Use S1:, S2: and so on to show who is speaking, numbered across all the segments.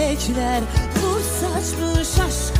S1: Melekler nur saçmış aşkım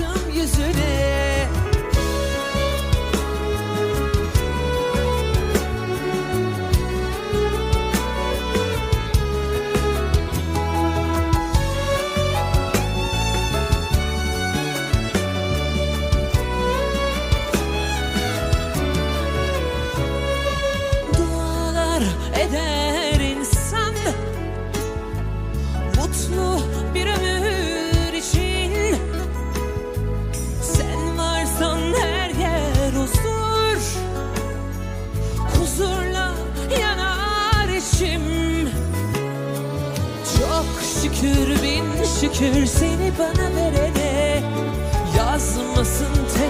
S1: şükür bin şükür seni bana verene Yazmasın tek